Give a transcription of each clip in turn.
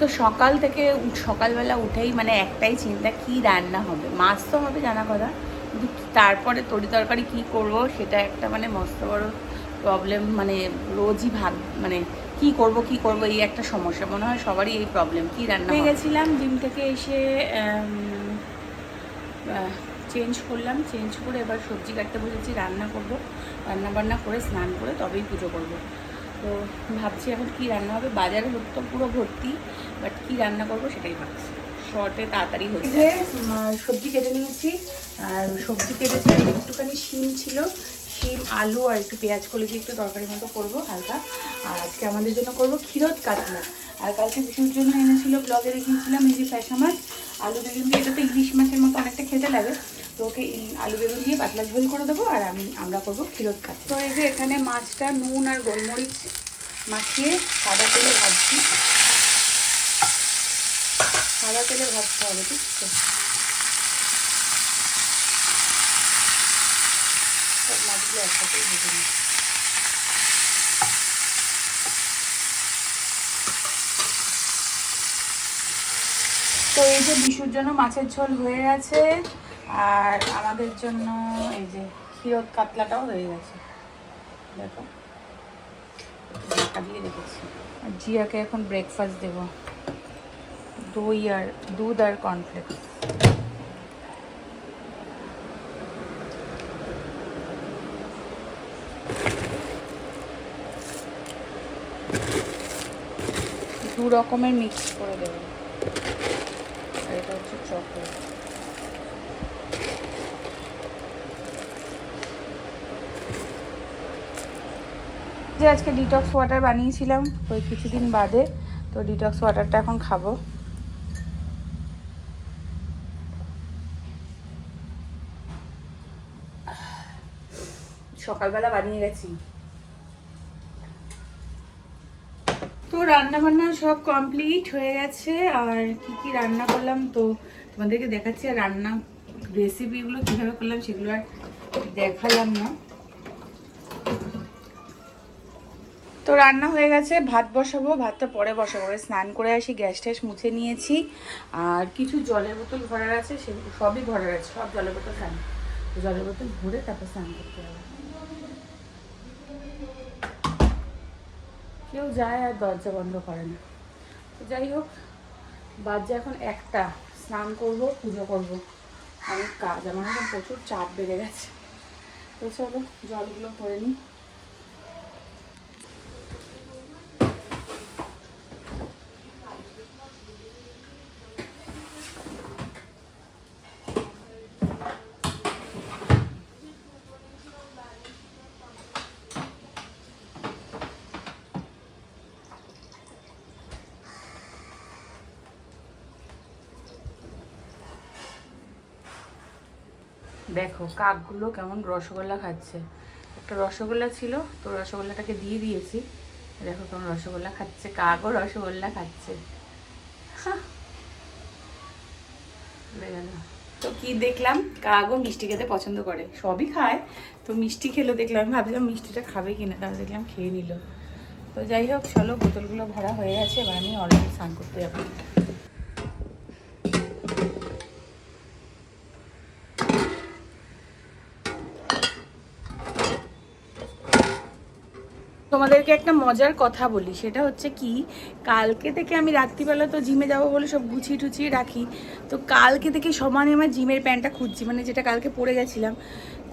তো সকাল থেকে সকালবেলা উঠেই মানে একটাই চিন্তা কি রান্না হবে? মাছ তো হবে জানা কথা কিন্তু তারপরে তরি তরকারি কী করব সেটা একটা মানে মস্ত বড় প্রবলেম মানে রোজই ভাব মানে কি করব কি করব এই একটা সমস্যা। মনে হয় সবারই এই প্রবলেম কি রান্না হয়ে গেছিলাম জিম থেকে এসে চেঞ্জ করলাম চেঞ্জ করে এবার সবজি কাটতে বসেছি রান্না করব। রান্না বান্না করে স্নান করে তবেই পুজো করব। তো ভাবছি এখন কি রান্না হবে? বাজারে লোক তো পুরো ভর্তি বাট কি রান্না করব সেটাই ভাবছি। শর্টে তাড়াতাড়ি উম, সবজি কেটে নিয়েছি আর সবজি কেটেছি আর একটুখানি শিম ছিল। শিম আলু আর একটু পেঁয়াজ কলে দিয়ে একটু তরকারি মতো করব হালকা। আর আজকে আমাদের জন্য করব ক্ষীরত কাতলা। আর কালকে বিশুর জন্য এনেছিল ব্লগে দেখিয়েছিলাম এই যে ফ্যাসা মাছ আলু বেগুন দিয়ে এটা তো ইলিশ মাছের মতো অনেকটা খেতে লাগে। তো ওকে আলু বেগুন দিয়ে পাতলা ঝোল করে দেবো আর আমি আমরা করব ক্ষীরত কাতলা। তো এই যে এখানে মাছটা নুন আর গোলমরিচ মাখিয়ে সাদা তেলে ভাজছি। সাদা তেলে ভাজতে হবে, ঠিক আছে? সব মাছগুলো একসাথেই ভেজে নিই। তো এই যে বিশুর জন্য মাছের ঝোল হয়ে গেছে, আর আমাদের জন্য এই যে ক্ষীরত কাতলাটাও হয়ে গেছে। দেখো দিয়ে আর জিয়াকে এখন ব্রেকফাস্ট দেব। দই আর দুধ আর কর্নফ্লেক্স দু রকমের মিক্স করে দেবো আর এটা হচ্ছে চকলেট যে আজকে ডিটক্স ওয়াটার বানিয়েছিলাম, ওই কিছুদিন বাদে, তো ডিটক্স ওয়াটারটা এখন খাব। সকালবেলা বানিয়ে গেছি। তো রান্না বান্না সব কমপ্লিট হয়ে গেছে, আর কি কি রান্না করলাম তো তোমাদেরকে দেখাচ্ছি, আর রান্না রেসিপিগুলো কীভাবে করলাম সেগুলো আর দেখালাম না। তো রান্না হয়ে গেছে, ভাত বসাবো, ভাতটা পরে বসাবো। স্নান করে আসি, গ্যাস ট্যাস মুছে নিয়েছি, আর কিছু জলের বোতল ভরার আছে সেগুলো সবই ভরার আছে, সব জলের বোতল খান জলের বোতল ভরে তারপর স্নান করতে হবে কেউ যায় আর দরজা বন্ধ করে না। তো যাই হোক, বাজে এখন একটা। স্নান করব, পুজো করব। অনেক কাজ, আমার এখন প্রচুর চাপ বেড়ে গেছে। তো চলো, জলগুলো করে নিই। দেখো, কাকগুলো কেমন রসগোল্লা খাচ্ছে। একটা রসগোল্লা ছিল, তো রসগোল্লাটাকে দিয়ে দিয়েছি। দেখো কেমন রসগোল্লা খাচ্ছে, কাকও রসগোল্লা খাচ্ছে। তো কি দেখলাম? কাকও মিষ্টি খেতে পছন্দ করে, সবই খায়। তো মিষ্টি খেলো দেখলাম আমি ভাবছিলাম মিষ্টিটা খাবে কিনা, তাহলে দেখলাম খেয়ে নিল। তো যাই হোক, চলো, বোতলগুলো ভরা হয়ে গেছে, এবার আমি অলরেডি স্নান করতে যাব। তোমাদেরকে একটা মজার কথা বলি, সেটা হচ্ছে কি, কালকে থেকে আমি রাত্রিবেলা তো জিমে যাব বলে সব গুছিয়ে টুছিয়ে রাখি, তো কালকে থেকে সমানে আমার জিমের প্যান্টটা খুঁজছি মানে যেটা কালকে পরে গেছিলাম,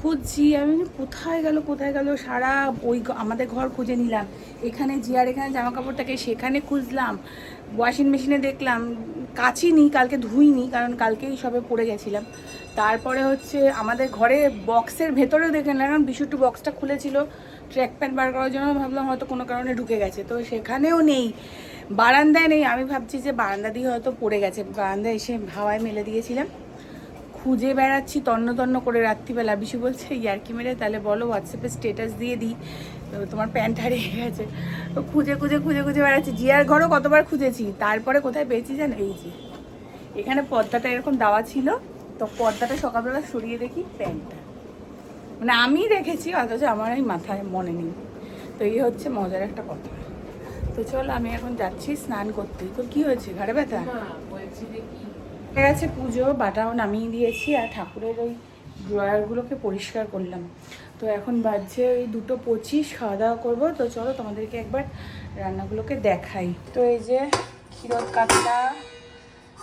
খুঁজছি, আমি কোথায় গেল কোথায় গেল, সারা ওই আমাদের ঘর খুঁজে নিলাম, এখানে জিয়ার এখানে জামা কাপড়টাকে সেখানে খুঁজলাম ওয়াশিং মেশিনে দেখলাম কাচিনি কালকে ধুইনি, কারণ কালকেই সবে পরে গেছিলাম, তারপরে হচ্ছে আমাদের ঘরে বক্সের ভেতরেও দেখে নিলাম, কারণ বিশুটু বক্সটা খুলেছিল ট্র্যাক প্যান্ট বার করার জন্য ভাবলাম হয়তো কোনো কারণে ঢুকে গেছে। তো সেখানেও নেই। বারান্দায় নেই। আমি ভাবছি যে বারান্দা দিয়ে হয়তো পড়ে গেছে। বারান্দায় এসে হাওয়ায় মেলে দিয়েছিলাম। খুঁজে বেড়াচ্ছি, তন্ন তন্ন করে রাত্রিবেলা। বিশু বলছে, ইয়ার্কি মেরে, তাহলে বলো হোয়াটসঅ্যাপে স্টেটাস দিয়ে দিই। তোমার প্যান্ট হারিয়ে গেছে। তো খুঁজে খুঁজে খুঁজে খুঁজে বেড়াচ্ছি। জিয়ার ঘরও কতবার খুঁজেছি। তারপরে কোথায় পেয়েছি জানো? এই যে। এখানে পর্দাটা এরকম দেওয়া ছিল। তো পর্দাটা সকালবেলা সরিয়ে দেখি প্যান্টটা। মানে আমি রেখেছি অথচ আমার এই মাথায় মনে নেই। তো এই হচ্ছে মজার একটা কথা। তো চল আমি এখন যাচ্ছি স্নান করতে। তোর কি হয়েছে? ঘাড়ে ব্যথা? হয়ে গেছে পুজো বাটাও নামিয়ে দিয়েছি আর ঠাকুরের ওই ড্রয়ারগুলোকে পরিষ্কার করলাম। তো এখন বাজছে ওই দুটো পঁচিশ খাওয়া দাওয়া করব। তো চলো তোমাদেরকে একবার রান্নাগুলোকে দেখাই। তো এই যে ক্ষীরত কাতলা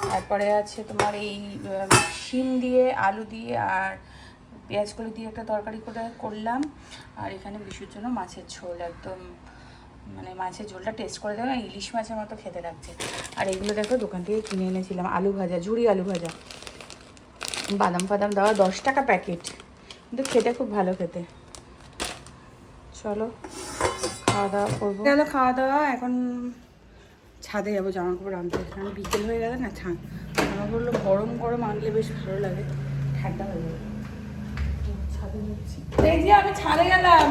তারপরে আছে তোমার এই শিম দিয়ে আলু দিয়ে আর পেঁয়াজ কলি দিয়ে একটা তরকারি করে করলাম। আর এখানে বিশুর জন্য মাছের ঝোল, একদম মানে মাছের ঝোলটা টেস্ট করে দেবো ইলিশ মাছের মতো খেতে লাগছে। আর এগুলো দেখো দোকান থেকে কিনে এনেছিলাম, আলু ভাজা ঝুড়ি আলু ভাজা। বাদাম ফাদাম দেওয়া দশ টাকা প্যাকেট কিন্তু খেতে খুব ভালো খেতে। চলো, খাওয়া দাওয়া করব। গেল খাওয়া দাওয়া, এখন ছাদে যাব জামা কাপড় আনতে। কারণ বিকেল হয়ে গেলে না, ছাদ। জামা গরম গরম আনলে বেশ ভালো লাগে। ঠান্ডা হয়ে যাবে। এই যে আমি ছাড়ে গেলাম।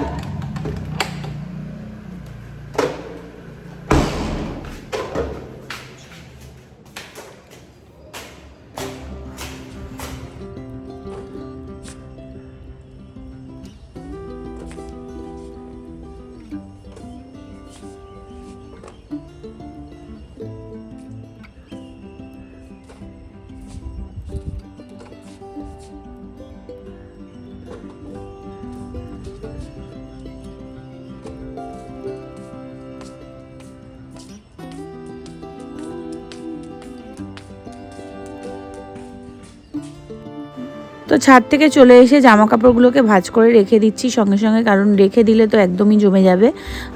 তো ছাদ থেকে চলে এসে জামা কাপড়গুলোকে ভাজ করে রেখে দিচ্ছি। সঙ্গে সঙ্গে কারণ রেখে দিলে তো একদমই জমে যাবে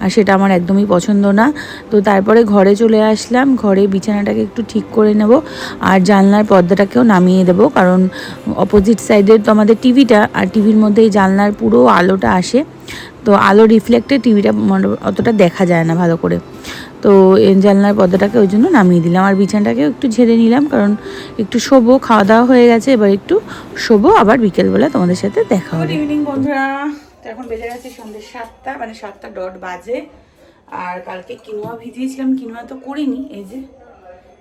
আর সেটা আমার একদমই পছন্দ না। তো তারপরে ঘরে চলে আসলাম। ঘরে বিছানাটাকে একটু ঠিক করে নেব আর জানলার পর্দাটাকেও নামিয়ে দেব কারণ অপোজিট সাইডের তো আমাদের টিভিটা আর টিভির মধ্যে এই জানলার পুরো আলোটা আসে। তো আলো রিফ্লেক্টে টিভিটা অতটা দেখা যায় না ভালো করে। তো জানলার পর্দাটাকে ওই জন্য নামিয়ে দিলাম। আর বিছানাটাকেও একটু ঝেড়ে নিলাম, কারণ একটু শোবো খাওয়া দাওয়া হয়ে গেছে, এবার একটু শোবো, আবার বিকেলবেলা তোমাদের সাথে দেখা হবে। ইভিনিং বন্ধুরা। এখন বেজে গেছে সন্ধ্যে সাতটা মানে সাতটা ডট বাজে। আর কালকে কিনোয়া ভিজিয়েছিলাম কিনোয়া তো করিনি, এই যে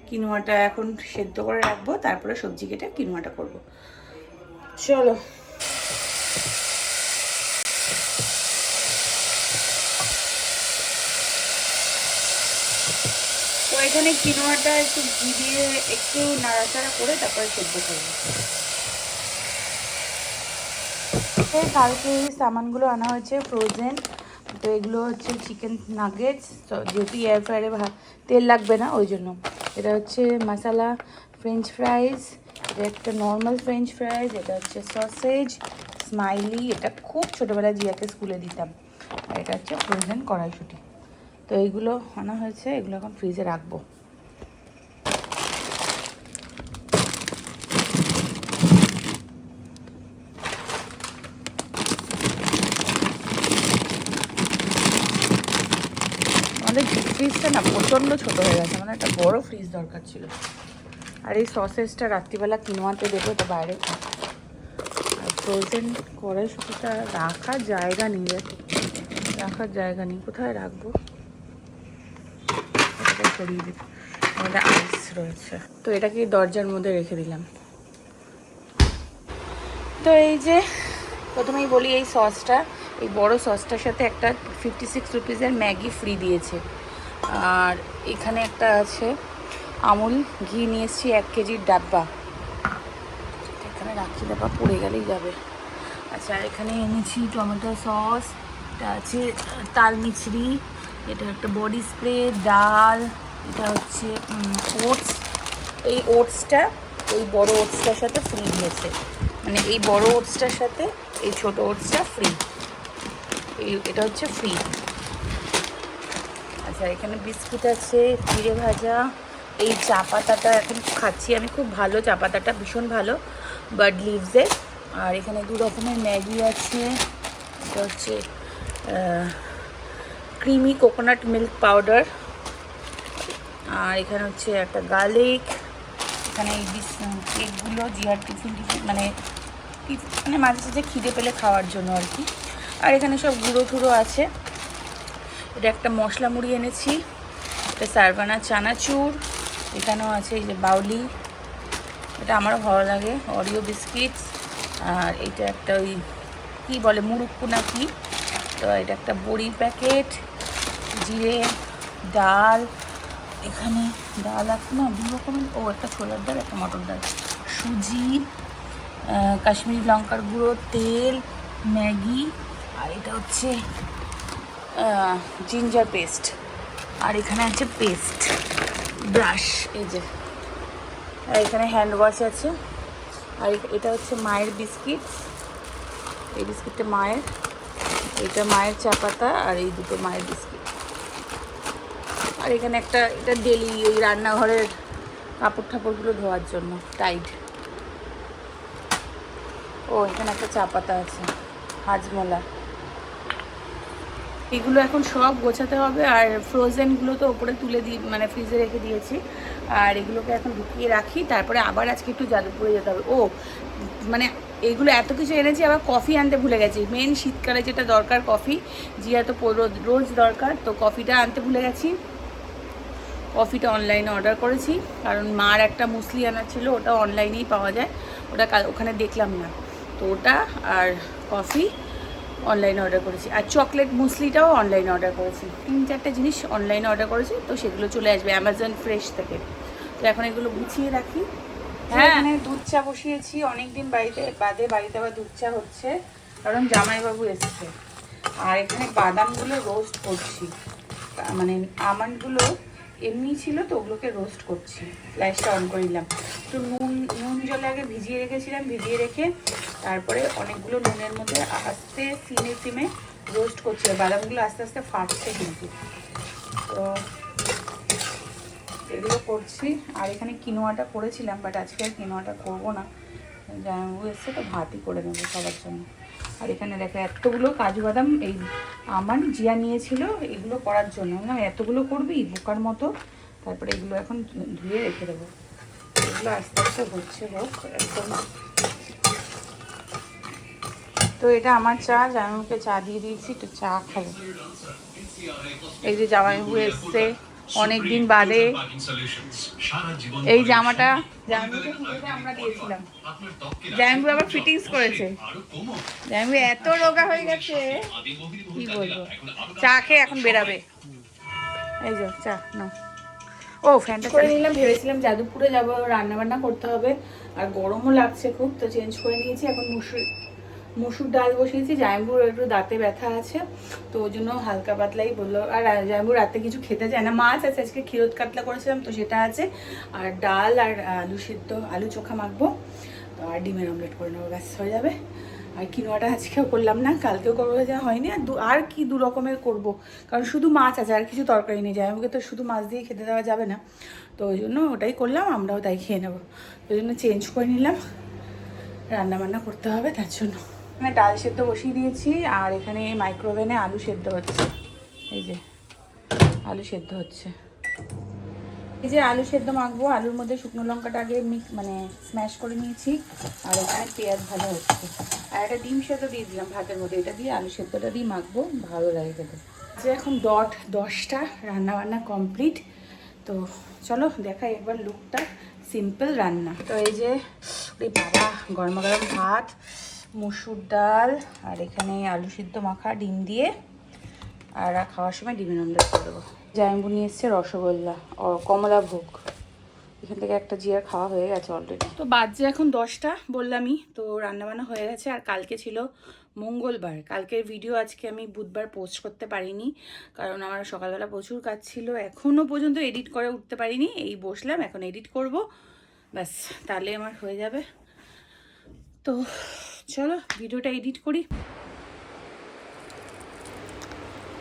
কিনোয়াটা এখন সেদ্ধ করে রাখব, তারপরে সবজি কেটে কিনোয়াটা করব। চলো। তো এখানে কিনোয়াটা একটু ঘি দিয়ে একটু নাড়াচাড়া করে তারপরে সেদ্ধ করব। কালকে এই সামানগুলো আনা হয়েছে ফ্রোজেন তো এগুলো হচ্ছে চিকেন নাগেটস যেহেতু এয়ার ফ্রায়ারে তেল লাগবে না, ওই জন্য। এটা হচ্ছে মশালা ফ্রেঞ্চ ফ্রাইজ এটা একটা নর্মাল ফ্রেঞ্চ ফ্রাইজ এটা হচ্ছে সসেজ স্মাইলি এটা খুব ছোটোবেলায় জিয়াকে স্কুলে দিতাম। আর এটা হচ্ছে ফ্রোজেন কড়াইশুটি। তো এইগুলো আনা হয়েছে, এগুলো এখন ফ্রিজে রাখব। আমাদের ফ্রিজটা না প্রচণ্ড ছোট হয়ে গেছে মানে একটা বড় ফ্রিজ দরকার ছিল। আর এই সসেসটা রাত্রিবেলা কিনোয়াতে দেবো তো বাইরে আর ফ্রোজেন কড়াইশুটিটা রাখার জায়গা নেই রাখার জায়গা নেই, কোথায় রাখব? এটা সরিয়ে দিই আমাদের আইস রয়েছে তো এটাকে দরজার মধ্যে রেখে দিলাম। তো এই যে প্রথমেই বলি এই সসটা, এই বড় সসটার সাথে একটা ফিফটি সিক্স রুপিসের ম্যাগি ফ্রি দিয়েছে। আর এখানে একটা আছে আমুল, ঘি নিয়ে এসেছি এক কেজির ডাব্বা। এখানে রাখি ডাব্বা পড়ে গেলেই যাবে। আচ্ছা এখানে এনেছি টমেটো সস, এটা আছে তাল মিছরি এটা একটা বডি স্প্রে ডাল, এটা হচ্ছে ওটস এই ওটসটা এই বড় ওটসটার সাথে ফ্রি দিয়েছে। মানে এই বড় ওটসটার সাথে এই ছোট ওটসটা ফ্রি এই, এটা হচ্ছে ফ্রি আচ্ছা এখানে বিস্কুট আছে চিড়ে ভাজা। এই চা পাতাটা এখন খাচ্ছি। আমি খুব ভালো চা পাতাটা ভীষণ ভালো বার্ড লিভসের আর এখানে দু রকমের ম্যাগি আছে। এটা হচ্ছে ক্রিমি কোকোনাট মিল্ক পাউডার আর এখানে হচ্ছে একটা গার্লিক এখানে এই কেকগুলো জিয়ার টিফিন টিফিন মানে মানে মাঝে সাঝে খিদে পেলে খাওয়ার জন্য আর কি। আর এখানে সব গুঁড়ো টুড়ো আছে। এটা একটা মশলা মুড়ি এনেছি। এটা সারবানা চানাচুর। এখানেও আছে এই যে বাউলি। এটা আমারও ভালো লাগে। অরিও বিস্কিটস আর এটা একটা ওই কী বলে মুরুক্কু না কি তো এটা একটা বড়ির প্যাকেট জিরে, ডাল, এখানে ডাল আছে না দু রকমের ও, একটা ছোলার ডাল, একটা মটর ডাল। সুজি কাশ্মীরি লঙ্কার গুঁড়ো, তেল, ম্যাগি, আর এটা হচ্ছে জিঞ্জার পেস্ট। আর এখানে আছে পেস্ট, ব্রাশ, এই যে। আর এখানে হ্যান্ড ওয়াশ আছে। আর এটা হচ্ছে মায়ের বিস্কিট। এই বিস্কিটটা মায়ের। এটা মায়ের চা পাতা আর এই দুটো মায়ের বিস্কিট। আর এখানে একটা, এটা ডেলি ওই রান্নাঘরের কাপড় ঠাপড়গুলো ধোয়ার জন্য টাইট ও, এখানে একটা চা পাতা আছে, হাজমোলা। এগুলো এখন সব গোছাতে হবে আর ফ্রোজেনগুলো তো ওপরে তুলে দিই মানে ফ্রিজে রেখে দিয়েছি। আর এগুলোকে এখন ঢুকিয়ে রাখি, তারপরে আবার আজকে একটু যাদবপুরে যেতে হবে। ও মানে এগুলো এত কিছু এনেছি, আবার কফি আনতে ভুলে গেছি। মেন শীতকালে যেটা দরকার কফি জিয়া তো রোজ দরকার, তো কফিটা আনতে ভুলে গেছি। কফিটা অনলাইনে অর্ডার করেছি। কারণ মার একটা মুসলি আনা ছিল ওটা অনলাইনেই পাওয়া যায়। ওটা ওখানে দেখলাম না। তো ওটা আর কফি অনলাইনে অর্ডার করেছি। আর চকলেট মুসলিটাও অনলাইনে অর্ডার করেছি। তিন চারটে জিনিস অনলাইনে অর্ডার করেছি তো সেগুলো চলে আসবে অ্যামাজন ফ্রেশ থেকে। তো এখন এগুলো গুছিয়ে রাখি। হ্যাঁ। দুধ চা বসিয়েছি। অনেকদিন বাড়িতে বাদে বাড়িতে আবার দুধ চা হচ্ছে। কারণ জামাইবাবু এসছে। আর এখানে বাদামগুলো রোস্ট করছি। মানে আমন্ডগুলো এমনি ছিল তো, ওগুলোকে রোস্ট করছি। লাইটটা অন করে দিলাম তো নুন নুন জলে আগে ভিজিয়ে রেখেছিলাম, ভিজিয়ে রেখে তারপরে অনেকগুলো নুনের মধ্যে আস্তে সিমে সিমে রোস্ট করছি। বাদামগুলো আস্তে আস্তে ফাটছে কিন্তু। তো এগুলো করছি। আর এখানে কিনোয়াটা করেছিলাম বাট আজকে আর কিনোয়াটা করব না। জামাইবাবু এসছে তো, ভাতই করে নেব সবার জন্য। আর এখানে দেখো এতগুলো কাজু বাদাম, এই আমার জিয়া নিয়েছিল এগুলো করার জন্য। না এতগুলো করবি? বোকার মতো? তারপরে এগুলো এখন ধুয়ে রেখে দেবো। এগুলো আস্তে আস্তে হচ্ছে, হোক একদম তো এটা আমার চা জামাইবাবুকে চা দিয়ে দিয়েছি একটু চা খাব। এই যে জামাইবাবু এসছে। অনেক দিন বাদে এই জামাটা আমরা দিয়েছিলাম? আবার ফিটিংস করেছে। জামাইবাবু এত রোগা হয়ে গেছে কি বলব? চা খেয়ে এখন বেরাবে। এই যে চা না ও ফ্যানটা করে নিলাম ভেবেছিলাম যাদবপুরে যাব রান্না বান্না করতে হবে আর গরমও লাগছে খুব তো চেঞ্জ করে নিয়েছি এখন মুসুর মুসুর ডাল বসিয়েছি জায়ম্বুর একটু দাঁতে ব্যথা আছে, তো ওই জন্য হালকা পাতলাই বলল, আর জায়ম্বুর রাতে কিছু খেতে চায় না। মাছ আছে, আজকে ক্ষীরোদ কাতলা করেছিলাম, তো সেটা আছে। আর ডাল আর আলু সিদ্ধ, আলু চোখা মাখবো, তো আর ডিমের অমলেট করে নেব, ব্যাস, হয়ে যাবে। আর কিনোয়াটা আজকেও করলাম না, কালকেও করব যা হয়নি, আর আর কি দু রকমের করব, কারণ শুধু মাছ আছে, আর কিছু তরকারি নেই। জায়গাকে তো শুধু মাছ দিয়ে খেতে দেওয়া যাবে না, তো ওই জন্য ওটাই করলাম, আমরাও তাই খেয়ে নেব। ওই জন্য চেঞ্জ করে নিলাম রান্না বান্না করতে হবে, তার জন্য। এখানে ডাল সেদ্ধ বসিয়ে দিয়েছি, আর এখানে মাইক্রোওভেনে আলু সেদ্ধ হচ্ছে। এই যে, আলু সেদ্ধ হচ্ছে। এই যে আলু সেদ্ধ মাখবো, আলুর মধ্যে শুকনো লঙ্কাটা আগে মিক্স মানে স্ম্যাশ করে নিয়েছি, আর এখানে পেঁয়াজ ভালো হচ্ছে। আর একটা ডিম সেদ্ধ দিয়ে দিলাম ভাতের মধ্যে, এটা দিয়ে আলু সেদ্ধটা দিয়ে মাখবো, ভালো লাগে খেতে। যে এখন ডট দশটা রান্না বান্না কমপ্লিট তো চলো দেখাই একবার লুকটা সিম্পল রান্না। তো এই যে বাবা গরম গরম ভাত মুসুর ডাল আর এখানে আলু সিদ্ধ মাখা, ডিম দিয়ে। আর খাওয়ার সময় ডিমের অমলেট করে দেবো। জায়ম্বু নিয়ে এসছে রসগোল্লা ও কমলা ভোগ। এখান থেকে একটা জিয়ার খাওয়া হয়ে গেছে অলরেডি তো বাজছে এখন দশটা বললামই, তো রান্নাবান্না হয়ে গেছে। আর কালকে ছিল মঙ্গলবার। কালকের ভিডিও আজকে আমি বুধবার পোস্ট করতে পারিনি, কারণ আমার সকালবেলা প্রচুর কাজ ছিল। এখনও পর্যন্ত এডিট করে উঠতে পারিনি, এই বসলাম, এখন এডিট করব। ব্যাস, তাহলে আমার হয়ে যাবে। তো চলো ভিডিওটা এডিট করি।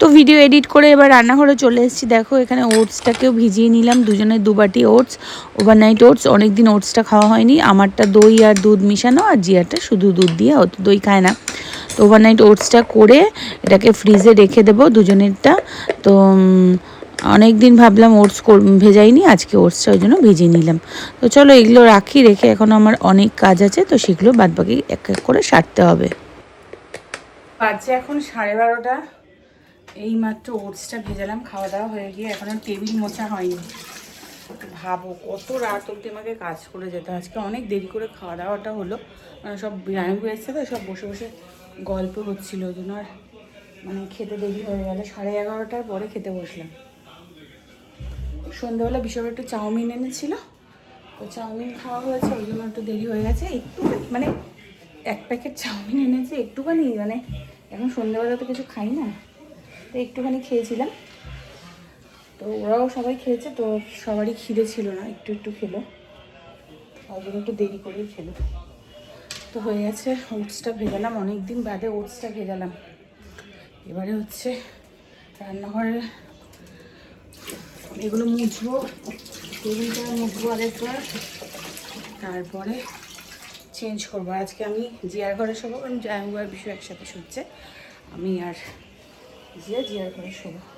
তো ভিডিও এডিট করে এবার রান্নাঘরে চলে এসেছি। দেখো, এখানে ওটসটাকেও ভিজিয়ে নিলাম। দুজনের দুবাটি ওটস ওভারনাইট ওটস। অনেক দিন ওটসটা খাওয়া হয়নি। আমারটা দই আর দুধ মিশানো, আর জিয়ারটা শুধু দুধ দিয়ে অত দই খায় না। তো ওভারনাইট ওটসটা করে এটাকে ফ্রিজে রেখে দেবো দুজনেরটা। তো অনেক দিন ভাবলাম ওটস ভেজাইনি, আজকে ওটসটা ওই জন্য ভিজিয়ে নিলাম। তো চলো এগুলো রাখি, রেখে এখন আমার অনেক কাজ আছে, তো সেগুলো বাদবাকি এক এক করে সারতে হবে। বাজছে এখন সাড়ে বারোটা। এই মাত্র ওটসটা ভেজালাম, খাওয়া দাওয়া হয়ে গিয়ে এখনও টেবিল মোছা হয়নি। ভাবো, কত রাত অব্দি আমাকে কাজ করে যেতে আজকে অনেক দেরি করে খাওয়া দাওয়াটা হলো। মানে সব বিরিয়ানি এসছে তো, সব বসে বসে গল্প হচ্ছিল। ওই জন্য আর মানে খেতে দেরি হয়ে গেল। সাড়ে এগারোটার পরে খেতে বসলাম। সন্ধ্যাবেলা বিশাল একটু চাউমিন এনেছিল। তো চাউমিন খাওয়া হয়েছে, ওই জন্য একটু দেরি হয়ে গেছে। একটুখানি মানে এক প্যাকেট চাউমিন এনেছে, একটুখানি মানে এখন সন্ধ্যাবেলা তো কিছু খাই না। তো একটুখানি খেয়েছিলাম। তো ওরাও সবাই খেয়েছে, তো সবারই খিদে ছিল না, একটু একটু খেলো। ওই জন্য একটু দেরি করেই খেলো। তো হয়ে গেছে, ওটসটা ভেজালাম অনেক দিন বাদে ওটসটা ভেজালাম। এবারে হচ্ছে রান্নাঘরে এগুলো মুছবো, টেবিলটা মুছবো আরেকবার। তারপরে চেঞ্জ করব। আজকে আমি জিয়ার ঘরে শোবো, কারণ জায়গার বিষয় একসাথে শুচ্ছে। আমি আর জিয়া জিয়ার ঘরে শোবো।